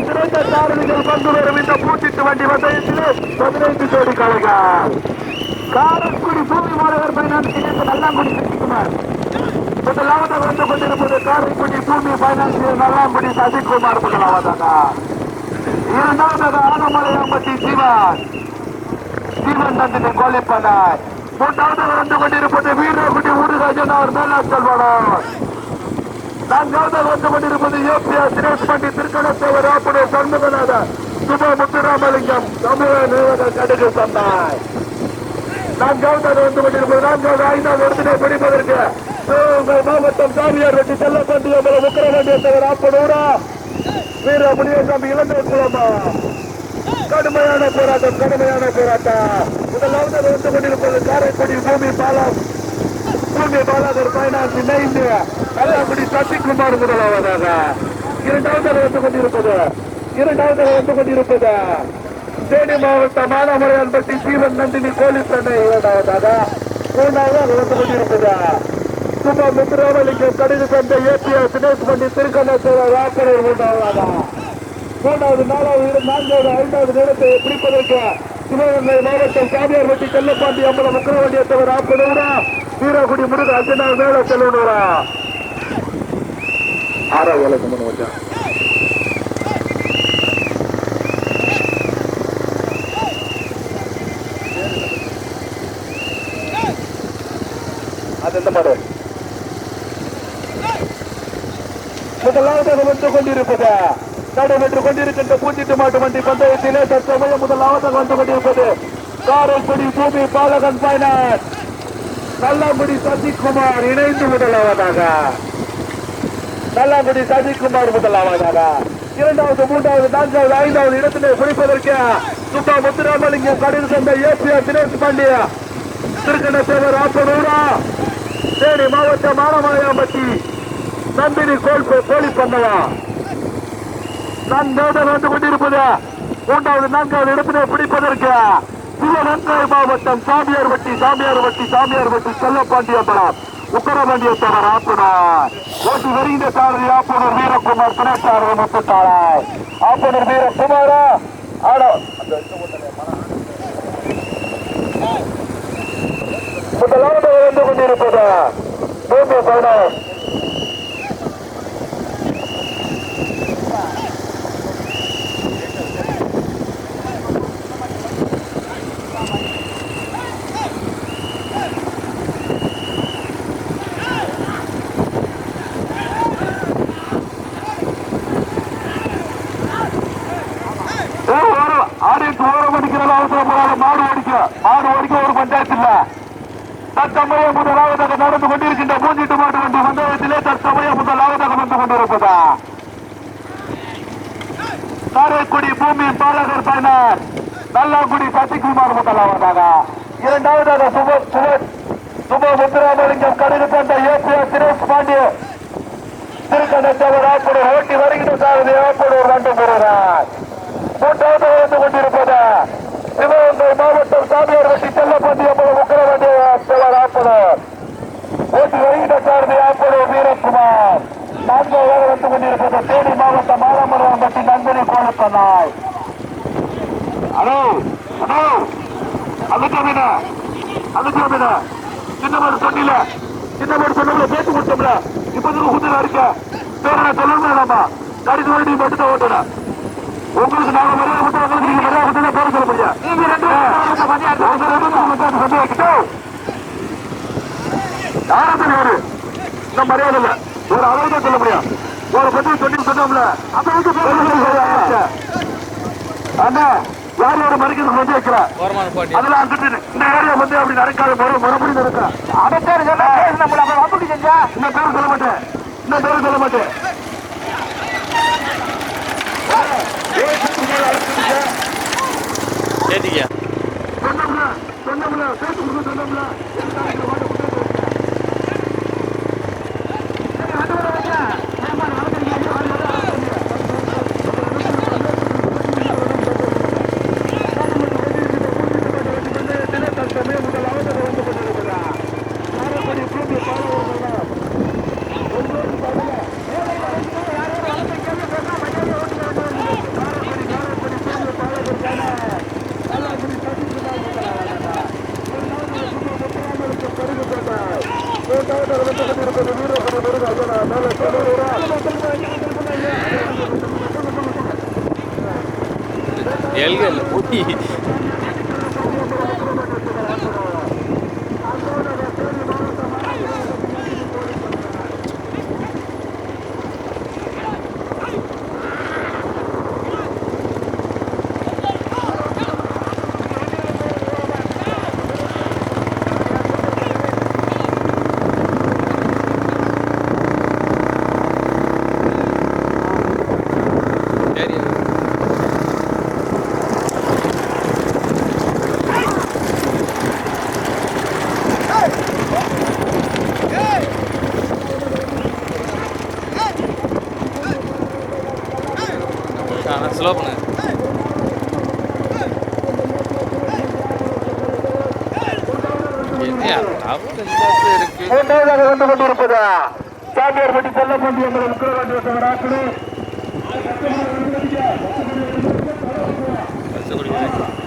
சிறந்த சாரதிகள் பங்கு வரும் இந்த பூச்சிட்டு வண்டி பந்தயத்திலே பதினைந்து ஜோடிக்காரர்கள் காரக்குடி பூமி மாநகர் பைனான்ஸ் நல்லாங்குடி சசிகுமார். முதலாவதாக வந்து கொண்டிருப்பது காரைக்குடி பூமி பைனான்ஸ் நல்லாங்குடி சசிகுமார் முதலாவதாக இரண்டாவதாக ஆனமலையாம்பட்டி சிவன். சிவன் நந்தினி கோழிப்பனார் மூன்றாவதாக வந்து கொண்டிருப்பது வீரகுடி ஊருராஜன் அவர் மேலாண் செல்வனர் நான்காவதாக வந்து கொண்டிருப்பது ஏபிஆர் தினேஷ் பண்டி திருக்கணத்தேவர் ஆப்புடைய சண்முகநாதன் சுப முத்துராமலிங்கம் தமிழக நிறுவன கடுகு சந்தாய் நான்காவது வந்து கொண்டிருப்பது நான்காவது ஐந்தாவது இடத்திலே பிடிப்பதற்கு மாவட்டம் சாமியார் வெட்டி செல்லப்பட்டி அமல உக்கரவண்டியத்தவர் ஆப்பனூரா வீர முனியசாமி இளந்தை குளமா கடுமையான போராட்டம் கடுமையான போராட்டம். முதலாவது வந்து கொண்டிருப்பது காரைக்குடி பூமி பாலம். பூமி பாலாதர் பைனான்ஸ் இணைந்து கல்லாக்குடி சசிகுமார் முதலாவதாக. இரண்டாவது வந்து கொண்டிருப்பது. இரண்டாவது வந்து கொண்டிருப்பது. தேனி மாவட்டம் மானாமலையான்பட்டி சீவன் நந்தினி போலீஸ் அணை இரண்டாவதாக. மூன்றாவது வந்து கொண்டிருப்பது. சுப முத்துராமலிங்கம் கடிதம் தந்த ஏபிஆர் தினேஷ் பண்டி திருக்கண்ணேஸ்வரர் வாக்கரர் மூன்றாவதாக. மூன்றாவது நாலாவது நான்காவது ஐந்தாவது நேரத்தை பிடிப்பதற்கு சிவகங்கை மாவட்டம் சாமியார்பட்டி செல்லப்பாண்டி அம்பலம் முக்கரவண்டியத்தவர் ஆப்பனூரா வீரகுடி முருகன் அஞ்சனா மேல செல்வனூரா ஆறாவது வேலை சம்பந்தம் வச்சா அது எந்த பாடு? முதலாவதாக வந்து கொண்டிருப்பது. நடைபெற்றுக் கொண்டிருக்கின்ற பூச்சிட்டு மாட்டு வண்டி பந்தயத்திலே தற்சமயம் முதலாவதாக வந்து கொண்டிருப்பது. காரைக்குடி பூமி பாலகன் பைனான்ஸ் நல்லாங்குடி சசிகுமார் இணைந்து முதலாவதாக. நல்லாங்குடி சசிகுமார் முதலாவதாக இரண்டாவது மூன்றாவது நான்காவது ஐந்தாவது இடத்திலே குறிப்பதற்கு சுப்பா முத்துராமலிங்கம் கடித சந்தை ஏசியா தினேஷ் பாண்டியா. திருக்கணத்தேவர் ஆப்பனூரா தேனி மாவட்ட மானமலையாம்பட்டி நந்தினி கோல் கோழி பண்ணவா நான்காவது வந்து கொண்டிருப்பது மூன்றாவது நான்காவது இடத்திலே பிடிப்பதற்கு சிவகங்கை மாவட்டம் சாமியார் வட்டி சாமியார் வட்டி சாமியார் வட்டி செல்லப்பாண்டியபுரம் உக்கரபாண்டியத்தவர் ஆப்பனர் ஓட்டி வருகின்ற சாரதி ஆப்பனர் வீரகுமார் துணைச்சாரதி முத்துத்தாராய் ஆப்பனர் வீரகுமாரா ஆடோ முதலாவது வந்து கொண்டிருப்பது பூமி பைனான்ஸ் ஆடிட்டு ஓரம் அடிக்கிறது அவசரப்படாத மாடு ஓடிக்க மாடு ஓடிக்க ஒரு பஞ்சாயத்து இல்ல தற்சமயம் முதலாவதாக நடந்து கொண்டிருக்கின்ற மூஞ்சிட்டு மாட்டு வண்டி பந்தயத்திலே தற்சமயம் முதலாவதாக வந்து கொண்டிருப்பதா? காரைக்குடி பூமி பாலகர் பயனர் நல்லாங்குடி சசிகுமார் முதலாவதாக. இரண்டாவதாக சுப சுப சுப முத்துராமலிங்கம் கடுகு தந்த ஏபிஎஸ் தினேஷ் பாண்டிய. திருக்கணத்தவர் ஆப்பூர் ஓட்டி வருகின்ற சாரதி ஆப்பூர் ரெண்டு பெறுகிறார் மூன்றாவது வந்து கொண்டிருப்பது சிவகங்கை மாவட்டம் சாமியார் வெட்டி செல்லப்பட்டி அம்மன் உக்கரவண்டி செல்வர் ஆப்பனர். ஓட்டி வருகின்ற சாரதி ஆப்பூர் வீரகுமார். நான்காவது வந்து கொண்டிருப்பது தேனி மாவட்டம் மாலாமரம் நந்தினி கோலப்பனாய் ஹலோ ஹலோ. அதுக்காமீன அதுக்காமீன சின்ன மாதிரி சொன்னில. சின்ன மாதிரி சொன்னோம்ல பேச்சு கொடுத்தோம்ல. இப்ப குதிரை இருக்க பேர நான் சொல்லணும் நம்ம? கடித வண்டி மட்டும் தான் ஓட்டணும். உங்களுக்கு நாங்க மரியாதை கொடுத்து உங்களுக்கு நீங்க மரியாதை கொடுத்து பேர சொல்ல முடியும் நீங்க ரெண்டு யாரும் ஒரு மரியாதை இல்ல ஒரு அளவு தான் சொல்ல முடியும். ஒரு பத்தி சொல்லி சொன்னோம்ல அப்ப வந்து அண்ணா யார் யார் மறிக்கிறது வந்து அதெல்லாம் அங்கிட்டு இந்த ஏரியா வந்து அப்படி நடக்காத முறை மறுபடியும் நடக்கும் அதை பேர் சொன்னா நம்மள செஞ்சா? இந்த பேர் சொல்ல மாட்டேன். இந்த பேர் சொல்ல மாட்டேன். செல்லப்பண்டி எங்கள் உக்கிரவாண்டி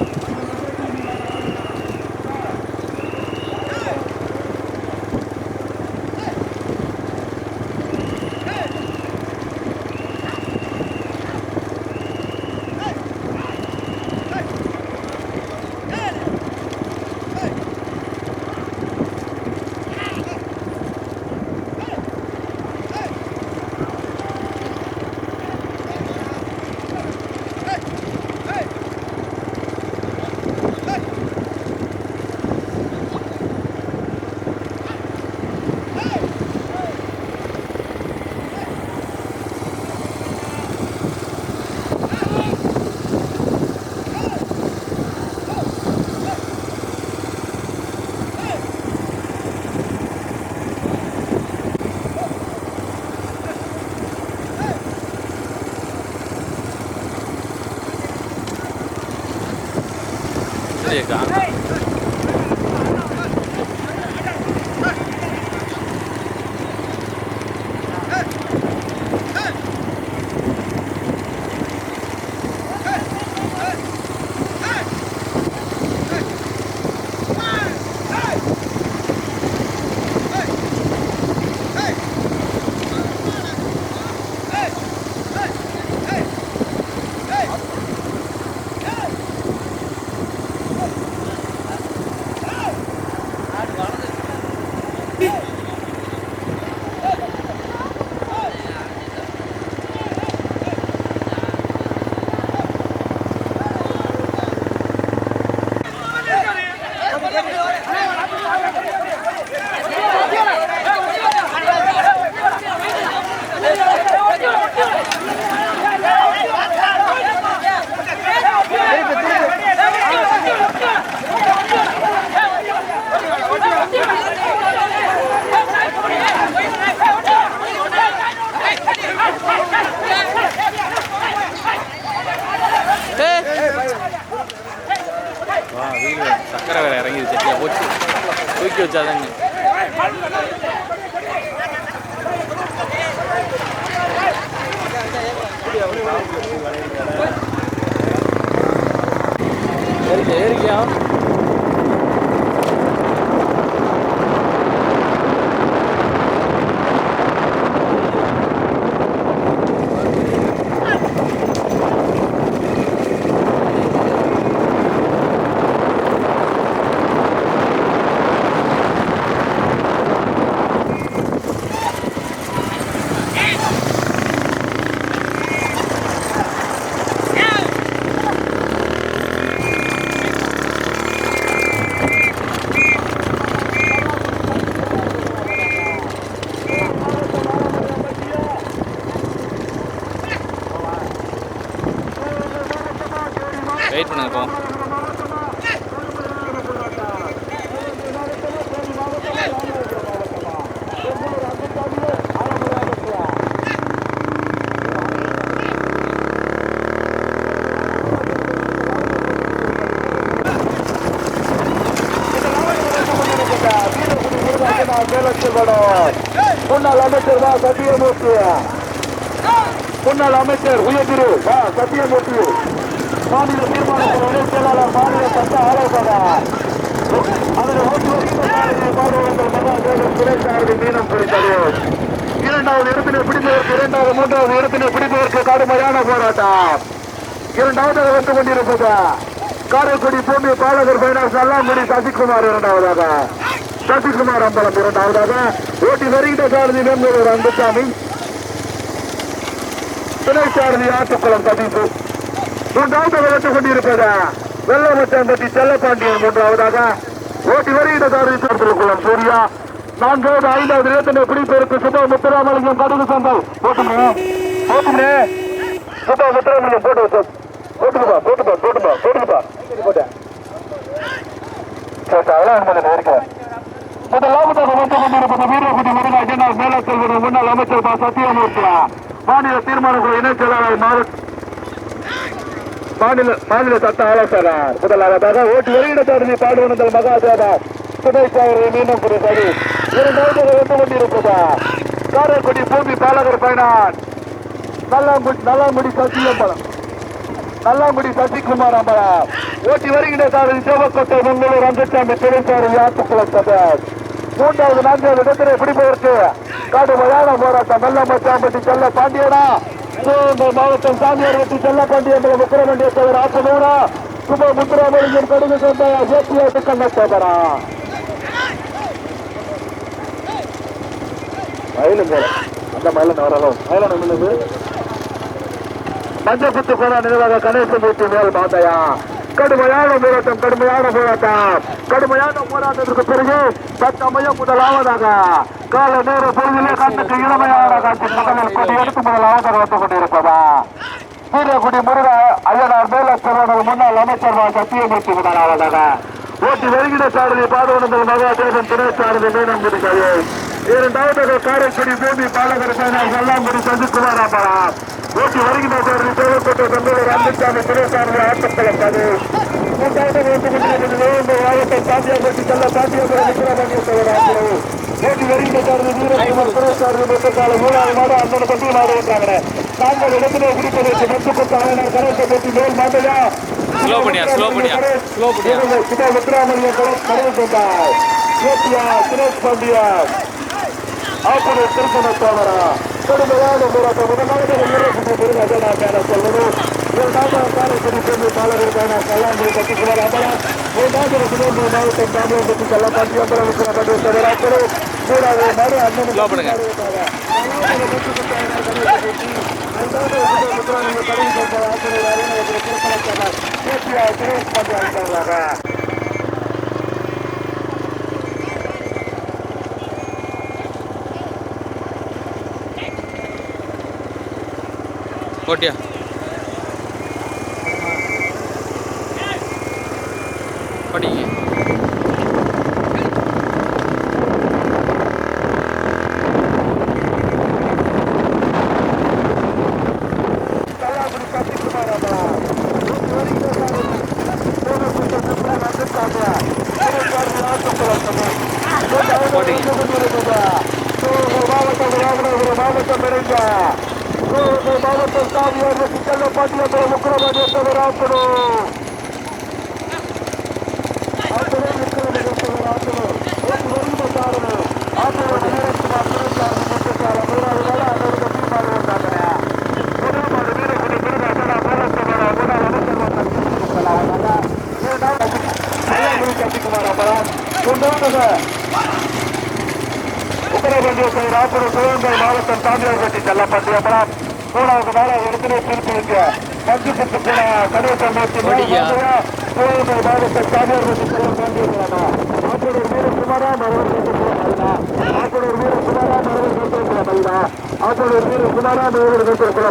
đã কেউ জানেন না ஐயனார் முன்னாள் அமைச்சர் வா சத்தியமூர்த்தி. முன்னாள் அமைச்சர் உயர்திரு வா சத்தியமூர்த்தி. மாநில தீர்மானத்தின் இணைச் செயலாளர் மாநில சட்ட ஆலோசகர் அதில் ஓட்டு வருகின்ற பாடுவங்கள் மகாதேவன் துணைசாரதி மீனம் குறித்தது. இரண்டாவது இடத்தினை பிடிப்பதற்கு இரண்டாவது மூன்றாவது இடத்தினை பிடிப்பதற்கு கடுமையான போராட்டம். இரண்டாவது வந்து காரைக்குடி பூமி பாலகர் பைனாஸ் நல்லாங்குடி சசிகுமார் இரண்டாவதாக. சசிகுமார் அம்பலம் இரண்டாவதாக ஓட்டி வருகின்ற சாரதி ஒரு அன்புசாமி. துணை சாரதி ஆட்டுக்குளம் பதிப்பு மூன்றாவது வளர்த்து கொண்டிருப்பது வெள்ளமச்சான்பட்டி செல்லப்பாண்டியன் மூன்றாவதாக ஓட்டி வருகின்ற சாரதி குளம் சூர்யா. நான்காவது ஐந்தாவது இடத்தினை குடிப்பெருக்கு சுப முத்துராமலிங்கம் கடுகு சந்தல் போட்டுமே போட்டுமே. சுப முத்துராமலிங்கம் போட்டு வச்சு போட்டுக்குப்பா போட்டுப்பா போட்டுப்பா போட்டுக்குப்பா. போட்டேன் சரி சார் அதெல்லாம் எனக்கு இருக்கிறேன் முதலாவதாக வந்து கொண்டிருப்பது வீரகுடி முருகாஜனால் மேல செல்வது முன்னாள் அமைச்சர் பா. சத்தியமூர்த்தியா மாநில தீர்மானங்கள் இணைச் செயலாளர் மாவட்ட மாநில மாநில சட்ட ஆலோசகர் முதலாவதாக ஓட்டு வெளியிட பாடுவனந்தல் பாடுவனங்கள் மகாதேவா துணை சாவரை மீண்டும் குறிப்பது இரண்டாவது வந்து கொண்டிருப்பதா காரைக்குடி பூமி பாலகர் பயனான் நல்லாங்குடி நல்லாங்குடி சத்தியம்பலம் நல்லாங்குடி சசிகுமார் அம்பலம். ஓட்டி வருகின்ற சாரதி சிவக்கோட்டை மங்களூர் ரங்கசாமி துணைசாரி ஆத்துக்குளம் சதர் மூன்றாவது நான்காவது இடத்திலே பிடிப்பதற்கு கடுமையான போராட்டம். வெள்ளமச்சாம்பட்டி செல்ல பாண்டியனா. சிவகங்கை மாவட்டம் சாமியார் வெட்டி செல்ல பாண்டியன் முக்கிரமண்டிய சவர் ஆப்பனூரா சுப முத்துராமலிங்கம் கடுகு சொந்த ஜேபிஎஸ் கண்ணத்தேவரா மயிலும் அந்த மயிலும் வரலாம் மயிலும் மஞ்சள் குத்து கோண நிர்வாக கணேசமூர்த்தி மேல் மாதையா கடுமையான போராட்டம் கடுமையான போராட்டம். கடுமையான போராட்டத்திற்கு பிறகு தத்தமயம் முதலாவதாக கால நேர பொழுதிலே கண்ணுக்கு இளமையான காட்சி முதலில் கொடி எடுத்து முதலாவதாக வந்து கொண்டிருப்பதா? வீரகுடி முருக ஐயனார் மேல முன்னாள் அமைச்சர் சத்தியமூர்த்தி முதலாவதாக ஓட்டி வருகிற சாரதி பாதவனங்கள் மகாதேவன் துணை சாரதி மீனம் முடிக்கிறது இரண்டாவது காரைக்குடி பூமி பாலகர் பயனர் வெள்ளாங்குடி சந்திக்குமார் அம்பலம் ஓட்டி வருகின்ற சாரதி தேவக்கோட்டை சந்தூர் அம்புசாமி துணை சாரதி ஆட்டப்பலம் கது மூன்றாவது வந்து கொண்டிருக்கிறது வேம்பு மாவட்டம் சாத்தியாபட்டி செல்ல சாத்தியாபுரம் விக்ரமணிய சோழராஜு ஓட்டி வருகின்ற சாரதி வீரகுமார் துணை சாரதி மொத்தக்கால மூணாவது மாடு அண்ணன் இடத்திலே ஆயனர் மேல் மாட்டையா? பண்ணியா, பண்ணியா, பண்ணியா. சுதா கொண்டார். சுரேஷ் பாண்டியா. திருப்பண சோழரா. கடுமையான போராட்டம் முதலாவது வீரகுடி முருக அஜனா பேர சொல்லணும் இரண்டாவது காரைக்குடி பூமி பாலகர் பேன கல்லாங்குடி கட்டிக்குமார் அமரன் மூன்றாவது சிவகங்கை மாவட்டம் தாமிரபட்டி கள்ளப்பாண்டி அம்பலம் விக்ரமண்டி சோழராக்கரும் மூணாவது மாடு அண்ணன் Slow போட்டியா? படிங்க. போட்டீங்க. மாவட்டம் இணைந்த மாவட்டம் சாமியார் செல்லப்பாட்டியம் முக்கிரமணியத்தவர் ஆக்கணும் ஆக்கணும் முக்கிரமணியத்தவர் ஆக்கணும் ஓட்டு வருகிற சாரணும் ஆக்கணும் வீரகுமார் திருச்சாரதி முத்துக்கால மூணாவது வேலை அதோட கட்டி மாறி வந்தாங்க முதல் மாடு வீரகுடி முருகா அண்ணா போராட்டமான முன்னாள் அமைச்சர் கட்டிக்குமார் அப்புறம் மூன்றாவது உத்தரப்பிரதேச ராப்பூர் சிவகங்கை மாவட்டம் தாமிரபட்டி செல்லப்பட்டி அப்புறம் மூணாவது நாளாக இடத்திலே திருப்பி மஞ்சு சுத்து போன கணேசன் நோக்கி ஓடியா. சிவகங்கை மாவட்டம் தாமிரபட்டி செல்லப்பட்டி ஆப்பூர் வீரகுமாரா மருவன் ஆப்பூர் வீரகுமாரா மருவன் மயிலா ஆப்பூர் வீரகுமாரா மருவன்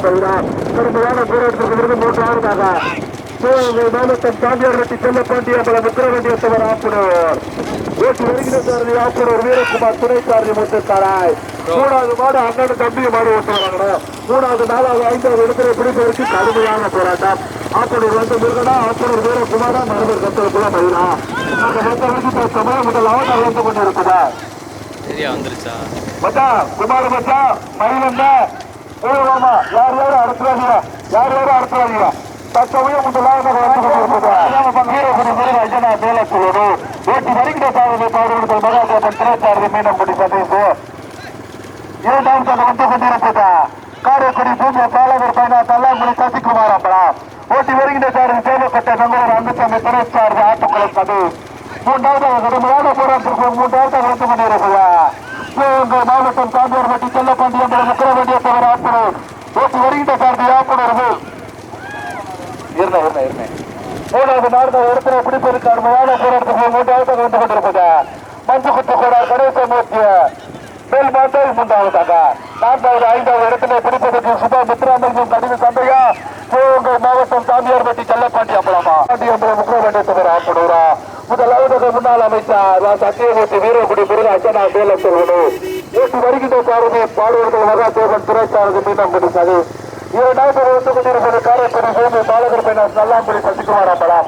மயிலா கடுமையான போராட்டத்திற்கு விருது மூன்றாவதாக சிவகங்கை மாவட்டம் தாமிரபட்டி செல்லப்பாண்டி அம்பலம் உத்தரவேண்டியத்தவர் ஆப்பூர் ஓட்டு வருகிற சாரதி ஆப்பூர் வீரகுமார் துணை சாரதி முத்தாராய் மூணாவது மாடு அண்ணன் தம்பி மாடு ஓட்டுறாங்க மூணாவது நாலாவது ஐந்தாவது இடத்துல பிடிப்பதற்கு கடுமையான போராட்டம். ஆப்பூர் வந்து முருகனா ஆப்பூர் வீரகுமாரா மரபர் கத்தலுக்குள்ள மயிலா அந்த மொத்தம் சமயம் முதல் அவன் வந்து கொண்டிருப்பதா சரியா வந்துருச்சா? மச்சான் குமார் மச்சான் மயிலண்ணா யார் யாரும் அடுத்துறாங்க யார் யாரும் அடுத்துறாங்க தச்சவையும் முதலாவது மேல சொல்லணும் ஓட்டி வருகிற சாதனை பாடுபடுத்தல் மகாதேவன் திரைச்சாரதி மீனங்குடி சதீஷ் இரண்டாம் தங்க வந்து கொண்டிருப்பதா காரைக்குடி பூமிய பாலகர் பயணா தல்லாங்குடி சசிகுமார் அம்பலம் ஓட்டி வருகின்ற சாரதி சேவப்பட்ட நங்கூர் அந்தசாமி திரைச்சாரதி ஆட்டுக்குளம் சதீஷ் மூன்றாவது கடுமையான போராட்டத்திற்கு மூன்றாவது வந்து கொண்டிருப்பதா சிவகங்கை மாவட்டம் காந்தியார்பட்டி செல்லப்பாண்டி என்ற முக்கிர வேண்டிய தவிர ஆட்புணர் ஓட்டி வருகின்ற சாரதி ஆட்புணர்கள் இருந்த இருந்த இருந்த மூணாவது நான்கு இடத்துல பிடிப்பதற்கு அருமையான போராட்டத்துக்கு மூன்றாவது வந்து கொண்டிருப்பது மஞ்சு குத்து கூட கணேச மூர்த்திய மேல் மாட்டல் மூன்றாவதாக. நான்காவது ஐந்தாவது இடத்துல பிடிப்பதற்கு சுபா மித்ராமலிங்கம் கடின சந்தையா சிவகங்கை மாவட்டம் சாமியார்பட்டி செல்லப்பாண்டி அம்பலமா பாண்டி அம்பலம் முக்கியமண்டலத்தவர் வேண்டிய முதலாவதாக முன்னாள் அமைச்சர் சத்தியமூர்த்தி வீரகுடி முருகன் அச்சனா மேல சொல்வனும் ஏற்று வருகின்ற சாரதி பாடுவர்கள் மகாதேவன் துறைச்சாரதி மீனம் முடித்தது இரண்டாவது வந்து கொண்டிருப்பது காரைக்குடி பூமி பாலகர் நல்லாம்புரி சசிகுமார் அம்பலம்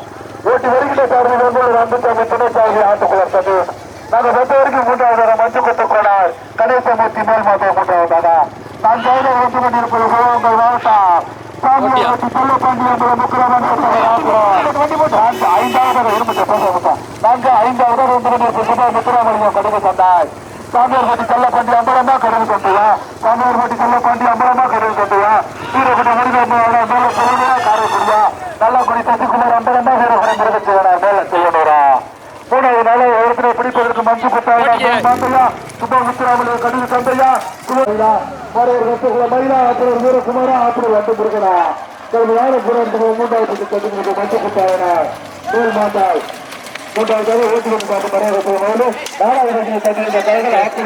ஓட்டி வருகின்ற சாரதி வெங்கூர் அன்புசாமி துணைச்சாரதி ஆட்டுக்குளர் சதீஷ் நாங்கள் வந்த வரைக்கும் மூன்றாவது மஞ்சு கொத்து கோடார் கணேசமூர்த்தி மேல் மாதம் மூன்றாவதாக நான்காவது வந்து கொண்டிருப்பது சிவகங்கை மாவட்டம். ஐந்தாவது ஐந்தாவது சந்தாய் சாமியார்பட்டி செல்லப்பாண்டி அம்பலமா கடுகு சந்தையா சாமியார்பட்டி செல்லப்பாண்டி அம்பலமா கடுகு சந்தையா வீரகுடி முருகன் மேல சொல்லுவா காரைக்குடியா நல்லக்குடி சசிகுமார் அம்பலமா வீரகுடி முருகன் செய்யறா மேல செய்யணுரா. மூணாவது நாள இடத்துல பிடிப்பதற்கு மஞ்சு குத்தாயா சுபா முத்துராமலிங்கம் கடுகு சந்தையா மயிலா அப்புறம் வீரகுமாரா அப்புறம் வந்து முருகனா கடுமையான புறம் மூன்றாவது கடுகு மஞ்சு குத்தாயனா மேல் மாட்டாய். மூன்றாவது ஓட்டு வந்து பார்த்து மரியாதை நாலாவது கடைகள்